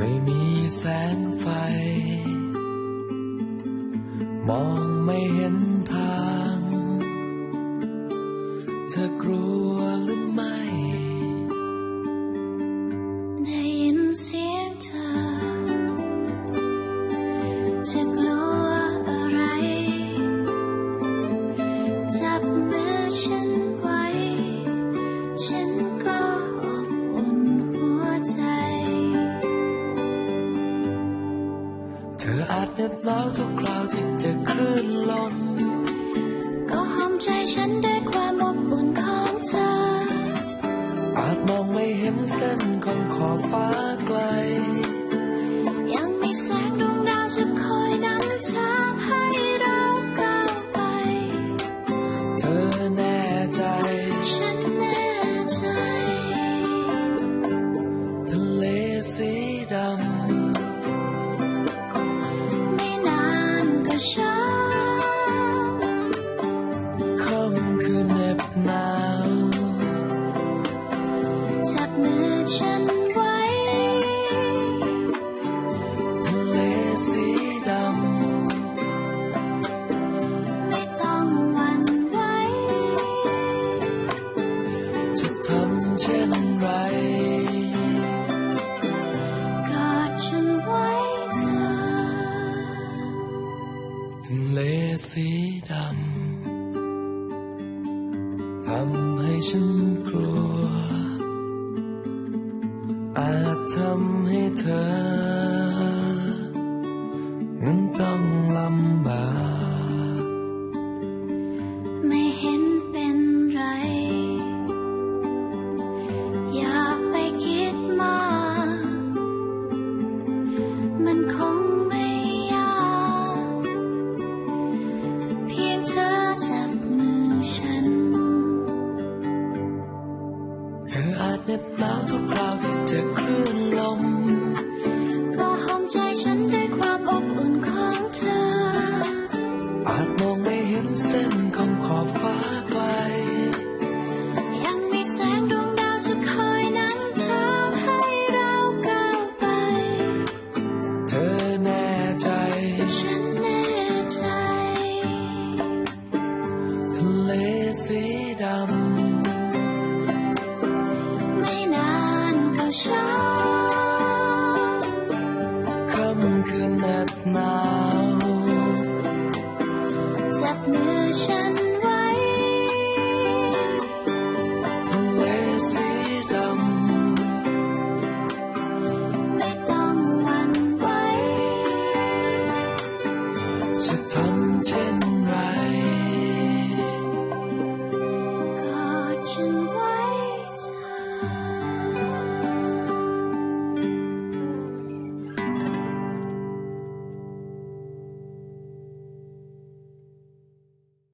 ไม่มีแสงไฟ มองไม่เห็นทาง เธอกลัวหรือไม่ ได้ยินเสียง เหน็บหนาวทุกคราวที่เจะคลื่นลม ก็หอมใจฉันด้วยความอบอุ่นของเธอ อาจมองไม่เห็นเส้นของขอบฟ้าไกล ยังมีแสงดวง ช้าค่ำคือเหน็บหนาวจับมือฉัน สีดำทำให้ฉันกลัว อาจทำให้เธอ เน็บหนาวทุกคราวที่เธอคลื่นลม ก็หอมใจฉันด้วยความอบอุ่นของเธออาจม doing that now. Technician.